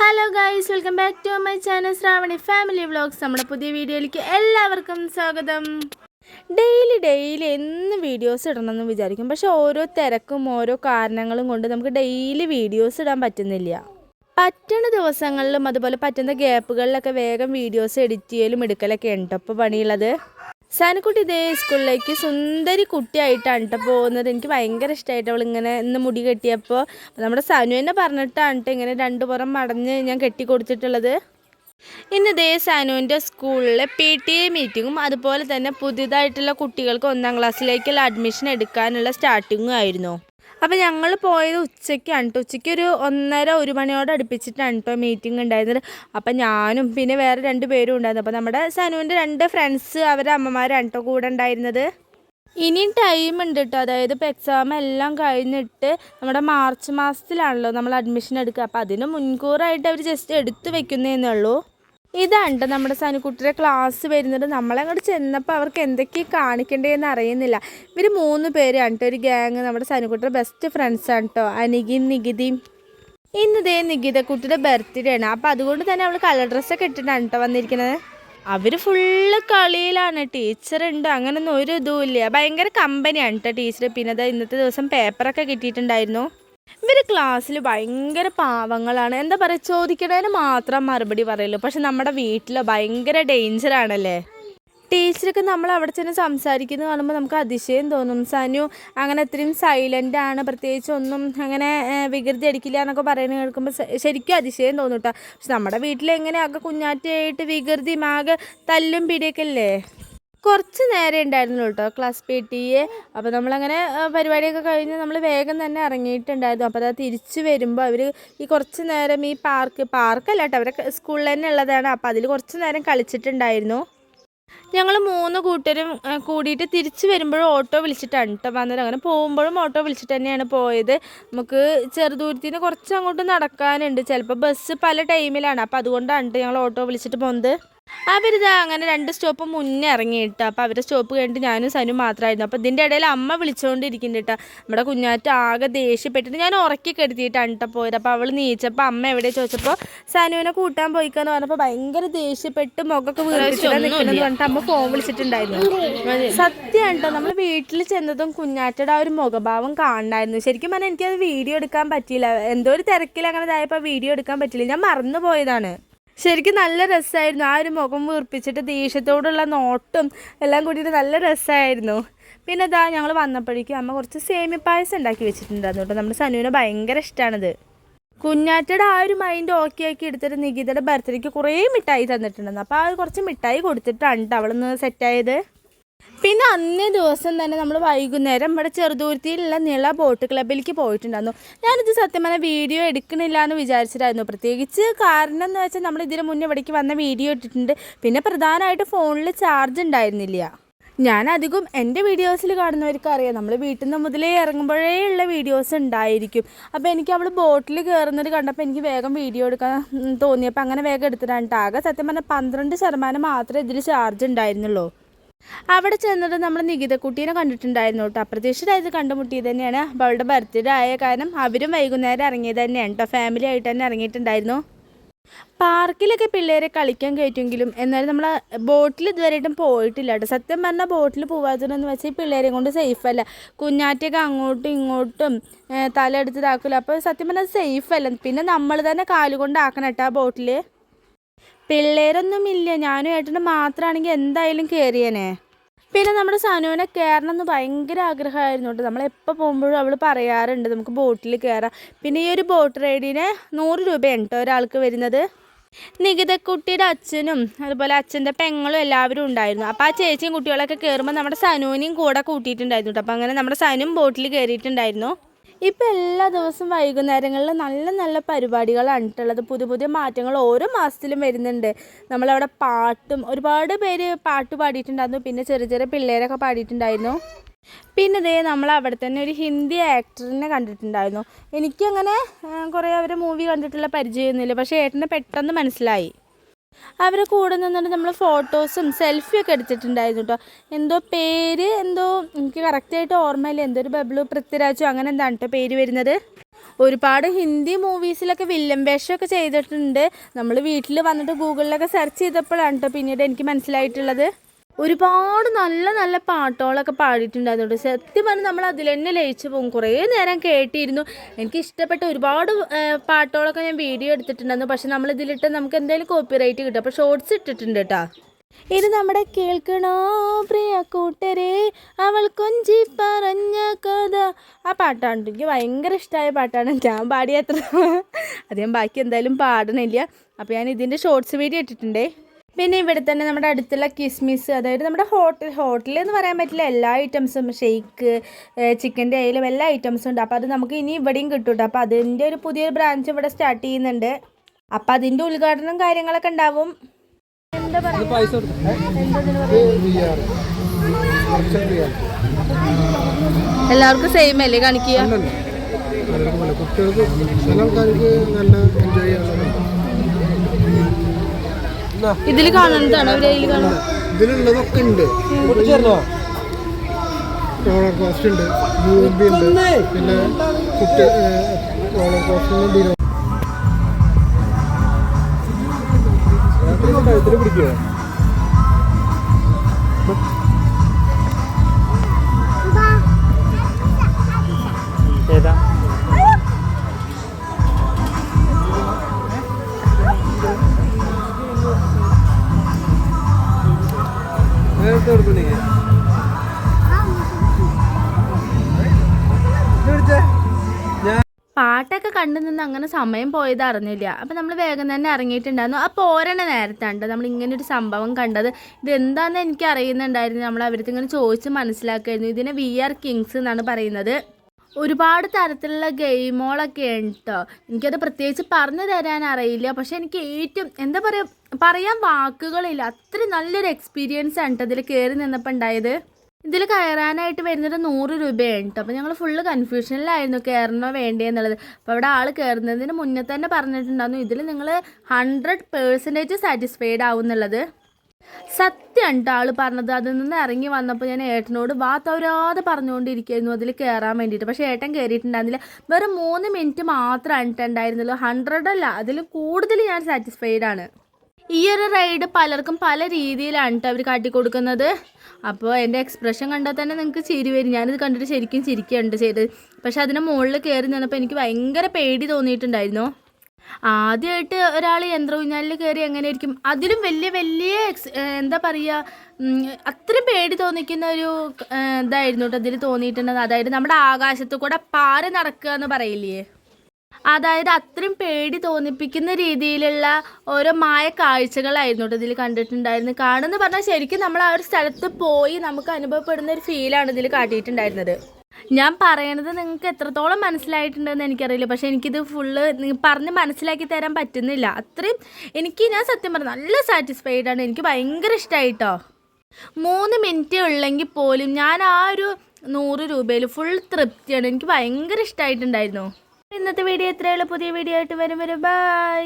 Hello guys welcome back to my channel Shravani family vlogs നമ്മുടെ പുതിയ വീഡിയോയിലേക്ക് എല്ലാവർക്കും സ്വാഗതം. ഡെയിലി ഡെയിലി എന്ന് വീഡിയോസ് ഇടണമെന്ന് വിചാരിക്കും. പക്ഷെ ഓരോ തിരക്കും ഓരോ കാരണങ്ങളും കൊണ്ട് നമുക്ക് ഡെയിലി വീഡിയോസ് ഇടാൻ പറ്റുന്നില്ല. പറ്റുന്ന ദിവസങ്ങളിലും അതുപോലെ പറ്റുന്ന ഗ്യാപ്പുകളിലൊക്കെ വേഗം വീഡിയോസ് എഡിറ്റ് ചെയ്യലും എടുക്കലൊക്കെ ഉണ്ട്. അപ്പോൾ പണിയുള്ളത്? സാനക്കുട്ടി ഇതേ സ്കൂളിലേക്ക് സുന്ദരി കുട്ടിയായിട്ടാണ് കേട്ടോ പോകുന്നത്. എനിക്ക് ഭയങ്കര ഇഷ്ടമായിട്ട് ഇങ്ങനെ ഇന്ന് മുടി കെട്ടിയപ്പോൾ നമ്മുടെ സനു തന്നെ പറഞ്ഞിട്ടാണ് കേട്ടോ ഇങ്ങനെ രണ്ടു പുറം മടഞ്ഞ് ഞാൻ കെട്ടി കൊടുത്തിട്ടുള്ളത്. ഇന്ന് ദേ സനുവിന്റെ സ്കൂളിലെ പി ടി എ മീറ്റിങ്ങും അതുപോലെ തന്നെ പുതിയതായിട്ടുള്ള കുട്ടികൾക്ക് ഒന്നാം ക്ലാസ്സിലേക്കുള്ള അഡ്മിഷൻ എടുക്കാനുള്ള സ്റ്റാർട്ടിങ്ങും ആയിരുന്നു. അപ്പോൾ ഞങ്ങൾ പോയത് ഉച്ചയ്ക്കാണ് കേട്ടോ ഉച്ചയ്ക്ക് ഒരു ഒന്നര ഒരു മണിയോട് അടുപ്പിച്ചിട്ടാണ് കേട്ടോ മീറ്റിംഗ് ഉണ്ടായിരുന്നത്. അപ്പം ഞാനും പിന്നെ വേറെ രണ്ട് പേരും ഉണ്ടായിരുന്നു. അപ്പോൾ നമ്മുടെ സനുവിന്റെ രണ്ട് ഫ്രണ്ട്സ് അവരുടെ അമ്മമാരാണ് കേട്ടോ കൂടെ ഉണ്ടായിരുന്നത്. ഇനിയും ടൈം ഉണ്ട് കേട്ടോ അതായത് ഇപ്പോൾ എക്സാം എല്ലാം കഴിഞ്ഞിട്ട് നമ്മുടെ മാർച്ച് മാസത്തിലാണല്ലോ നമ്മൾ അഡ്മിഷൻ എടുക്കുക. അപ്പോൾ അതിന് മുൻകൂറായിട്ട് അവർ ജസ്റ്റ് എടുത്ത് വെക്കുന്നതേ ഉള്ളൂ ഇതാണ് ട്ടോ നമ്മുടെ സനുക്കുട്ടിയുടെ ക്ലാസ് വരുന്നത് നമ്മളങ്ങോട്ട് ചെന്നപ്പോൾ അവർക്ക് എന്തൊക്കെയാണ് കാണിക്കേണ്ടതെന്ന് അറിയുന്നില്ല. ഇവർ മൂന്ന് പേരാണ് കേട്ടോ ഒരു ഗ്യാങ് നമ്മുടെ സനുക്കുട്ടിയുടെ ബെസ്റ്റ് ഫ്രണ്ട്സാണ് കേട്ടോ അനികി നികുതി ഇന്നതേ നികിത കുട്ടിയുടെ ബർത്ത്ഡേ ആണ്. അപ്പോൾ അതുകൊണ്ട് തന്നെ അവൾ കളർ ഡ്രസ്സൊക്കെ ഇട്ടിട്ടാണ് കേട്ടോ വന്നിരിക്കുന്നത്. അവർ ഫുള്ള് കളിയിലാണ്. ടീച്ചർ ഉണ്ട്. അങ്ങനൊന്നും ഒരു ഇതും ഇല്ല. ഭയങ്കര കമ്പനിയാണ് കേട്ടോ ടീച്ചർ പിന്നെ ഇന്നത്തെ ദിവസം പേപ്പറൊക്കെ കിട്ടിയിട്ടുണ്ടായിരുന്നു. ഇവർ ക്ലാസ്സിൽ ഭയങ്കര പാവങ്ങളാണ്. എന്താ പറയുക ചോദിക്കണതിന് മാത്രം മറുപടി പറയുള്ളൂ. പക്ഷെ നമ്മുടെ വീട്ടിൽ ഭയങ്കര ഡേഞ്ചറാണല്ലേ ടീച്ചറൊക്കെ നമ്മൾ അവിടെ ചെന്ന് സംസാരിക്കുന്നത് കാണുമ്പോൾ നമുക്ക് അതിശയം തോന്നും. സനു അങ്ങനെ അത്രയും സൈലന്റ് ആണ് പ്രത്യേകിച്ച് ഒന്നും അങ്ങനെ വികൃതി അടിക്കില്ല എന്നൊക്കെ പറയുന്നത് കേൾക്കുമ്പോൾ ശരിക്കും അതിശയം തോന്നും കേട്ടോ പക്ഷെ നമ്മുടെ ആകെ കുഞ്ഞാറ്റയായിട്ട് വികൃതി മാകെ തല്ലും പിടിയൊക്കെ അല്ലേ കുറച്ച് നേരം ഉണ്ടായിരുന്നു കേട്ടോ. ക്ലാസ് പി ടി എ അപ്പോൾ നമ്മളങ്ങനെ പരിപാടിയൊക്കെ കഴിഞ്ഞ് നമ്മൾ വേഗം തന്നെ ഇറങ്ങിയിട്ടുണ്ടായിരുന്നു. അപ്പോൾ അത് തിരിച്ച് വരുമ്പോൾ അവർ ഈ കുറച്ച് നേരം ഈ പാർക്ക് പാർക്കല്ല കേട്ടോ അവരെ സ്കൂളിൽ തന്നെ ഉള്ളതാണ്. അപ്പോൾ അതിൽ കുറച്ച് നേരം കളിച്ചിട്ടുണ്ടായിരുന്നു. ഞങ്ങൾ മൂന്ന് കൂട്ടരും കൂടിയിട്ട് തിരിച്ച് വരുമ്പോഴും ഓട്ടോ വിളിച്ചിട്ടാണ് കേട്ടോ വന്നത്. അങ്ങനെ പോകുമ്പോഴും ഓട്ടോ വിളിച്ചിട്ട് തന്നെയാണ് പോയത്. നമുക്ക് ചെറുദൂരത്തിൽ നിന്ന് കുറച്ച് അങ്ങോട്ട് നടക്കാനുണ്ട്. ചിലപ്പോൾ ബസ് പല ടൈമിലാണ്. അപ്പോൾ അതുകൊണ്ടാണ് ഞങ്ങൾ ഓട്ടോ വിളിച്ചിട്ട് പോകുന്നത് അവരിതാ അങ്ങനെ രണ്ട് സ്റ്റോപ്പ് മുന്നേ ഇറങ്ങിയിട്ട്. അപ്പോൾ അവരുടെ സ്റ്റോപ്പ് കഴിഞ്ഞിട്ട് ഞാനും സനു മാത്രമായിരുന്നു. അപ്പോൾ ഇതിന്റെ ഇടയിൽ അമ്മ വിളിച്ചുകൊണ്ടിരിക്കുന്നുണ്ട് കേട്ടോ നമ്മുടെ കുഞ്ഞാറ്റ ആകെ ദേഷ്യപ്പെട്ടിട്ട് ഞാൻ ഉറക്കി കെടുത്തിയിട്ട് അണ്ട പോയത്. അപ്പോൾ അവൾ നീച്ചപ്പോൾ അമ്മ എവിടെ ചോദിച്ചപ്പോൾ സനുവിനെ കൂട്ടാൻ പോയിക്കാന്ന് പറഞ്ഞപ്പോൾ ഭയങ്കര ദേഷ്യപ്പെട്ട് മുഖമൊക്കെ വീർപ്പിച്ചിട്ട് പറഞ്ഞിട്ട് അമ്മ ഫോൺ വിളിച്ചിട്ടുണ്ടായിരുന്നു. സത്യമാണ് കേട്ടോ നമ്മൾ വീട്ടിൽ ചെന്നതും കുഞ്ഞാറ്റയുടെ ആ ഒരു മുഖഭാവം കാണണമായിരുന്നു ശരിക്കും പറഞ്ഞാൽ എനിക്കത് വീഡിയോ എടുക്കാൻ പറ്റിയില്ല. എന്തോ ഒരു തിരക്കിൽ അങ്ങനെ ഇതായപ്പോൾ വീഡിയോ എടുക്കാൻ പറ്റില്ല ഞാൻ മറന്നു പോയതാണ് ശരിക്കും നല്ല രസമായിരുന്നു ആ ഒരു മുഖം വീർപ്പിച്ചിട്ട് ദേഷ്യത്തോടുള്ള നോട്ടും എല്ലാം കൂടിയിട്ട് നല്ല രസമായിരുന്നു പിന്നെ ഇതാ ഞങ്ങൾ വന്നപ്പോഴേക്കും അമ്മ കുറച്ച് സേമി പായസം ഉണ്ടാക്കി വെച്ചിട്ടുണ്ടായിരുന്നു കേട്ടോ. നമ്മുടെ സനുവിന് ഭയങ്കര ഇഷ്ടമാണിത് കുഞ്ഞാറ്റയുടെ ആ ഒരു മൈൻഡ് ഓക്കെ ആക്കി എടുത്തിട്ട് നികിതയുടെ ബർത്ത്ഡേക്ക് കുറേ മിഠായി തന്നിട്ടുണ്ടായിരുന്നു. അപ്പോൾ ആ കുറച്ച് മിഠായി കൊടുത്തിട്ടാണ് അവളൊന്ന് സെറ്റായത് പിന്നെ അന്നേ ദിവസം തന്നെ നമ്മൾ വൈകുന്നേരം ഇവിടെ ചെറുതൂരുത്തിയിലുള്ള നിള ബോട്ട് ക്ലബിലേക്ക് പോയിട്ടുണ്ടായിരുന്നു. ഞാനിത് സത്യം പറഞ്ഞാൽ വീഡിയോ എടുക്കണില്ല എന്ന് വിചാരിച്ചിട്ടായിരുന്നു. പ്രത്യേകിച്ച് കാരണം എന്ന് വെച്ചാൽ നമ്മൾ ഇതിന് മുന്നേ ഇവിടേക്ക് വന്ന വീഡിയോ ഇട്ടിട്ടുണ്ട്. പിന്നെ പ്രധാനമായിട്ട് ഫോണിൽ ചാർജ് ഉണ്ടായിരുന്നില്ല. ഞാൻ അധികം എന്റെ വീഡിയോസിൽ കാണുന്നവർക്ക് അറിയാം. നമ്മൾ വീട്ടിൽ നിന്ന് മുതലേ ഇറങ്ങുമ്പോഴേ ഉള്ള വീഡിയോസ് ഉണ്ടായിരിക്കും. അപ്പോൾ എനിക്ക് അവൾ ബോട്ടിൽ കയറുന്നത് കണ്ടപ്പോൾ എനിക്ക് വേഗം വീഡിയോ എടുക്കാൻ തോന്നിയപ്പോൾ അങ്ങനെ വേഗം എടുത്തിട്ടാണ്. ട്ടോ. ആകെ സത്യം പറഞ്ഞാൽ പന്ത്രണ്ട് ശതമാനം മാത്രമേ ഇതിൽ ചാർജ് ഉണ്ടായിരുന്നുള്ളൂ. അവിടെ ചെന്നിട്ട് നമ്മൾ നികിതക്കുട്ടീനെ കണ്ടിട്ടുണ്ടായിരുന്നു കേട്ടോ. അപ്രതീക്ഷിതമായത് കണ്ടുമുട്ടിയത് തന്നെയാണ്. അവളുടെ ബർത്ത്ഡേ ആയ കാരണം അവരും വൈകുന്നേരം ഇറങ്ങിയത് തന്നെയാണ് കേട്ടോ. ഫാമിലി ആയിട്ട് തന്നെ ഇറങ്ങിയിട്ടുണ്ടായിരുന്നു. പാർക്കിലൊക്കെ പിള്ളേരെ കളിക്കാൻ കയറ്റുമെങ്കിലും എന്നാലും നമ്മൾ ബോട്ടിൽ ഇതുവരെയായിട്ടും പോയിട്ടില്ല കേട്ടോ. സത്യം പറഞ്ഞാൽ ബോട്ടിൽ പോവാത്തതെന്ന് വെച്ചാൽ ഈ പിള്ളേരെ കൊണ്ട് സേഫ് അല്ല. കുഞ്ഞാറ്റൊക്കെ അങ്ങോട്ടും ഇങ്ങോട്ടും തല എടുത്തതാക്കില്ല അപ്പോൾ സത്യം പറഞ്ഞാൽ സേഫ് അല്ല. പിന്നെ നമ്മൾ തന്നെ കാലുകൊണ്ട് ആക്കണം കേട്ടോ ആ ബോട്ടിൽ പിള്ളേരൊന്നുമില്ല. ഞാനും ഏട്ടനും മാത്രമാണെങ്കിൽ എന്തായാലും കയറിയനെ പിന്നെ നമ്മുടെ സനുവിനെ കയറണം എന്ന് ഭയങ്കര ആഗ്രഹമായിരുന്നു കേട്ടോ. നമ്മൾ എപ്പോൾ പോകുമ്പോഴും അവൾ പറയാറുണ്ട് നമുക്ക് ബോട്ടിൽ കയറാം. പിന്നെ ഈ ഒരു ബോട്ട് റൈഡിന് നൂറ് രൂപയാണ് കേട്ടോ ഒരാൾക്ക് വരുന്നത്. നികിതക്കുട്ടിയുടെ അച്ഛനും അതുപോലെ അച്ഛന്റെ പെങ്ങളും എല്ലാവരും ഉണ്ടായിരുന്നു. അപ്പോൾ ആ ചേച്ചിയും കുട്ടികളൊക്കെ കയറുമ്പോൾ നമ്മുടെ സനുവിനെയും കൂടെ കൂട്ടിയിട്ടുണ്ടായിരുന്നു കേട്ടോ. അപ്പോൾ അങ്ങനെ നമ്മുടെ സനും ബോട്ടിൽ കയറിയിട്ടുണ്ടായിരുന്നു. ഇപ്പം എല്ലാ ദിവസവും വൈകുന്നേരങ്ങളിൽ നല്ല നല്ല പരിപാടികളാണ് ഉള്ളത് പുതിയ പുതിയ മാറ്റങ്ങൾ ഓരോ മാസത്തിലും വരുന്നുണ്ട്. നമ്മളവിടെ പാട്ടും ഒരുപാട് പേര് പാട്ട് പാടിയിട്ടുണ്ടായിരുന്നു. പിന്നെ ചെറിയ ചെറിയ പിള്ളേരൊക്കെ പാടിയിട്ടുണ്ടായിരുന്നു. പിന്നെ ഇതേ നമ്മൾ അവിടെ തന്നെ ഒരു ഹിന്ദി ആക്ടറിനെ കണ്ടിട്ടുണ്ടായിരുന്നു. എനിക്കങ്ങനെ കുറേ അവരെ മൂവി കണ്ടിട്ടുള്ള പരിചയമൊന്നുമില്ല. പക്ഷേ ഏട്ടനെ പെട്ടെന്ന് മനസ്സിലായി. അവരെ കൂടെ നിന്നിട്ട് നമ്മൾ ഫോട്ടോസും സെൽഫിയൊക്കെ എടുത്തിട്ടുണ്ടായിരുന്നു കേട്ടോ എന്തോ പേര് എന്തോ എനിക്ക് കറക്റ്റായിട്ട് ഓർമ്മയില്ല. എന്തോ ഒരു ബബ്ലു പൃഥ്വിരാജോ അങ്ങനെ എന്താണ് കേട്ടോ പേര് വരുന്നത്? ഒരുപാട് ഹിന്ദി മൂവീസിലൊക്കെ വില്ലൻ വേഷമൊക്കെ ചെയ്തിട്ടുണ്ട്. നമ്മൾ വീട്ടിൽ വന്നിട്ട് ഗൂഗിളിലൊക്കെ സെർച്ച് ചെയ്തപ്പോഴാണ് കേട്ടോ പിന്നീട് എനിക്ക് മനസ്സിലായിട്ടുള്ളത്. ഒരുപാട് നല്ല നല്ല പാട്ടുകളൊക്കെ പാടിയിട്ടുണ്ടായിരുന്നു സത്യം പറഞ്ഞാൽ നമ്മൾ അതിൽ തന്നെ ലയിച്ചു പോകും. കുറേ നേരം കേട്ടിരുന്നു. എനിക്ക് ഇഷ്ടപ്പെട്ട ഒരുപാട് പാട്ടുകളൊക്കെ ഞാൻ വീഡിയോ എടുത്തിട്ടുണ്ടായിരുന്നു. പക്ഷെ നമ്മൾ ഇതിലിട്ട് നമുക്ക് എന്തെങ്കിലും കോപ്പിറൈറ്റ് കിട്ടും. അപ്പോൾ ഷോർട്സ് ഇട്ടിട്ടുണ്ട് കേട്ടോ ഇനി നമ്മുടെ കേൾക്കണോ പ്രിയ കൂട്ടരെ? അവൾ കൊഞ്ചി പറഞ്ഞ കഥ. ആ പാട്ടാണ്. എനിക്ക് ഭയങ്കര ഇഷ്ടമായ പാട്ടാണ്. ഞാൻ പാടിയ അത്ര. അധികം ബാക്കി എന്തായാലും പാടണില്ല. അപ്പോൾ ഞാൻ ഇതിന്റെ ഷോർട്സ് വീഡിയോ ഇട്ടിട്ടുണ്ടേ. പിന്നെ ഇവിടെ തന്നെ നമ്മുടെ അടുത്തുള്ള കിസ്മിസ് അതായത് നമ്മുടെ ഹോട്ടൽ ഹോട്ടൽ എന്ന് പറയാൻ പറ്റില്ല എല്ലാ ഐറ്റംസും ഷെയ്ക്ക് ചിക്കന്റെ ആയാലും എല്ലാ ഐറ്റംസും ഉണ്ട്. അപ്പോൾ അത് നമുക്ക് ഇനി ഇവിടെയും കിട്ടും കേട്ടോ അപ്പോൾ അതിന്റെ ഒരു പുതിയൊരു ബ്രാഞ്ച് ഇവിടെ സ്റ്റാർട്ട് ചെയ്യുന്നുണ്ട്. അപ്പോൾ അതിന്റെ ഉദ്ഘാടനം കാര്യങ്ങളൊക്കെ ഉണ്ടാവും. എന്താ പറയുക എല്ലാവർക്കും സെയിം അല്ലേ കാണിക്കുക കുട്ടികൾക്ക് ചില ആൾക്കാർക്ക് നല്ല എൻജോയ് ചെയ്യാനുള്ളതാണ് ഇതിൽ കാണുന്നതാണോ ഇതിൽ കാണുന്നത്. ഇതിലുള്ളതൊക്കെ ഉണ്ട്. റോളർ കോസ്റ്റ് ഉണ്ട് യു ബി ഉണ്ട് പിന്നെ കുട്ടി റോളർ കോസ്റ്റ് പിടിക്കുക പാട്ടൊക്കെ കണ്ടു നിന്ന് അങ്ങനെ സമയം പോയത് അറിഞ്ഞില്ല. അപ്പം നമ്മൾ വേഗം തന്നെ ഇറങ്ങിയിട്ടുണ്ടായിരുന്നു. അപ്പോൾ ഓരണ നേരത്താണ്ട് നമ്മൾ ഇങ്ങനെ ഒരു സംഭവം കണ്ടത്. ഇത് എന്താണെന്ന് എനിക്ക് അറിയുന്നുണ്ടായിരുന്നു. നമ്മൾ അവർക്ക് ഇങ്ങനെ ചോദിച്ച് മനസ്സിലാക്കുമായിരുന്നു ഇതിനെ വി ആർ കിങ്സ് എന്നാണ് പറയുന്നത്. ഒരുപാട് തരത്തിലുള്ള ഗെയിമുകളൊക്കെ ഉണ്ട്? കേട്ടോ എനിക്കത് പ്രത്യേകിച്ച് പറഞ്ഞു തരാൻ അറിയില്ല. പക്ഷെ എനിക്ക് ഏറ്റവും എന്താ പറയുക പറയാൻ വാക്കുകളില്ല. അത്രയും നല്ലൊരു എക്സ്പീരിയൻസ് ആണ് കേട്ടോ ഇതിൽ കയറി നിന്നപ്പോൾ ഉണ്ടായത്. ഇതിൽ കയറാനായിട്ട് വരുന്നത് നൂറ് രൂപയാണ് കേട്ടോ അപ്പോൾ ഞങ്ങൾ ഫുള്ള് കൺഫ്യൂഷനിലായിരുന്നു കയറണോ വേണ്ടേ എന്നുള്ളത് അപ്പോൾ അവിടെ ആൾ കയറുന്നതിന് മുന്നേ തന്നെ പറഞ്ഞിട്ടുണ്ടായിരുന്നു. ഇതിൽ നിങ്ങൾ ഹൺഡ്രഡ് പേഴ്സന്റേജ് സാറ്റിസ്ഫൈഡ് ആവും എന്നുള്ളത് സത്യം കേട്ടോ ആൾ പറഞ്ഞത്. അതിൽ നിന്ന് ഇറങ്ങി വന്നപ്പോൾ ഞാൻ ഏട്ടനോട് വാ തൗരാതെ പറഞ്ഞുകൊണ്ടിരിക്കുകയായിരുന്നു അതിൽ കയറാൻ വേണ്ടിയിട്ട്. പക്ഷേ ഏട്ടൻ കയറിയിട്ടുണ്ടായിരുന്നില്ല വെറും മൂന്ന് മിനിറ്റ് മാത്രമാണ് കേട്ടോ ഉണ്ടായിരുന്നുള്ളൂ. ഹൺഡ്രഡ് അല്ല. അതിൽ കൂടുതൽ ഞാൻ സാറ്റിസ്ഫൈഡ് ആണ്. ഈ ഒരു റൈഡ് പലർക്കും പല രീതിയിലാണ് കേട്ടോ അവർ കാട്ടിക്കൊടുക്കുന്നത്. അപ്പോൾ എന്റെ എക്സ്പ്രഷൻ കണ്ടാൽ തന്നെ നിങ്ങൾക്ക് ചിരി വരും. ഞാനിത് കണ്ടിട്ട് ശരിക്കും ചിരിക്കുകയുണ്ട് ചെയ്തത് പക്ഷെ അതിന്റെ മുകളിൽ കയറി നിന്നപ്പോൾ എനിക്ക് ഭയങ്കര പേടി തോന്നിയിട്ടുണ്ടായിരുന്നു. ആദ്യമായിട്ട് ഒരാൾ യന്ത്രഊഞ്ഞാലിൽ കയറി എങ്ങനെയായിരിക്കും? അതിലും വലിയ വലിയ എക്സ് എന്താ പറയുക അത്രയും പേടി തോന്നിക്കുന്ന ഒരു ഇതായിരുന്നു കേട്ടോ അതിൽ തോന്നിയിട്ടുണ്ടെന്ന് അതായത് നമ്മുടെ ആകാശത്ത് കൂടെ പാറി നടക്കുക എന്ന് പറയില്ലേ? അതായത് അത്രയും പേടി തോന്നിപ്പിക്കുന്ന രീതിയിലുള്ള ഓരോ മായ കാഴ്ചകളായിരുന്നു ഇതിൽ കണ്ടിട്ടുണ്ടായിരുന്നു കാണുന്ന പറഞ്ഞാൽ ശരിക്കും നമ്മൾ ആ ഒരു സ്ഥലത്ത് പോയി നമുക്ക് അനുഭവപ്പെടുന്ന ഒരു ഫീലാണ് ഇതിൽ കാട്ടിയിട്ടുണ്ടായിരുന്നത്. ഞാൻ പറയണത് നിങ്ങൾക്ക് എത്രത്തോളം മനസ്സിലായിട്ടുണ്ടെന്ന് എനിക്കറിയില്ല. പക്ഷേ എനിക്കിത് ഫുള്ള് പറഞ്ഞ് മനസ്സിലാക്കി തരാൻ പറ്റുന്നില്ല. അത്രയും എനിക്ക് ഞാൻ സത്യം പറഞ്ഞു നല്ല സാറ്റിസ്ഫൈഡ് ആണ്. എനിക്ക് ഭയങ്കര ഇഷ്ടമായിട്ടോ മൂന്ന് മിനിറ്റ് ഉള്ളെങ്കിൽ പോലും ഞാൻ ആ ഒരു നൂറ് രൂപയിൽ ഫുൾ തൃപ്തിയാണ്. എനിക്ക് ഭയങ്കര ഇഷ്ടമായിട്ടുണ്ടായിരുന്നു ഇന്നത്തെ വീഡിയോ എത്രയുള്ള പുതിയ വീഡിയോ ആയിട്ട് വരും വരും. ബൈ